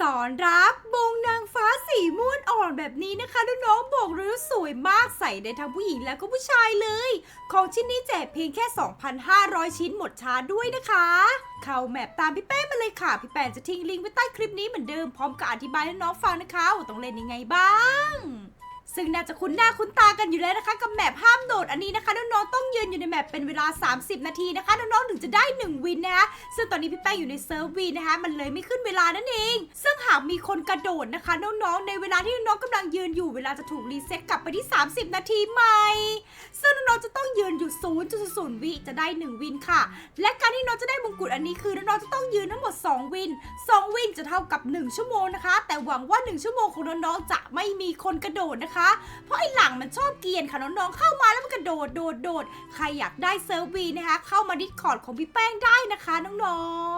สอนรักบงนางฟ้าสีม่วนอ่อนแบบนี้นะคะน้องๆบอกเลยว่าสวยมากใส่ได้ทั้งผู้หญิงและก็ผู้ชายเลย ของชิ้นนี้แจกเพียงแค่ 2,500 ชิ้นหมดช้าด้วยนะคะ เข้าแมปตามพี่แป้งมาเลยค่ะ พี่แป้งจะทิ้งลิงก์ไว้ใต้คลิปนี้เหมือนเดิมพร้อมกับอธิบายให้น้องฟังนะคะว่าต้องเล่นยังไงบ้าง ซึ่งน่าจะคุ้นหน้าคุ้นตากันอยู่แล้วนะคะ กับแมปห้ามโดดอันนี้นะคะน้องๆต้องยืนอยู่ในแมปเป็นเวลา 30 นาทีนะคะน้องๆถึงจะได้ 1 วินนะคะซึ่งตอนนี้พี่แป้งอยู่ในเซิร์ฟวีนะคะมันเลยไม่ขึ้นเวลานั่นเอง ซึ่ง คนกระโดดนะคะ น้องๆ ในเวลาที่น้องกำลังยืนอยู่เวลาจะถูกรีเซ็ตกลับไปที่ 30 นาทีใหม่ ซึ่งน้องๆจะต้องยืนอยู่0.0วิจะได้ 1 วินค่ะ และการที่น้องจะได้มงกุฎอันนี้คือน้องๆจะต้องยืนทั้งหมด 2 วิน 2 วินจะเท่ากับ 1 ชั่วโมงนะคะ แต่หวังว่า 1 ชั่วโมงของน้องๆจะไม่มีคนกระโดดนะคะ เพราะไอ้หลังมันชอบเกียนค่ะน้องๆเข้ามาแล้วมันกระโดดโดดโดดใครอยากได้เซิร์ฟวีนะคะ เข้ามาดิสคอร์ดของพี่แป้งได้นะคะน้องๆ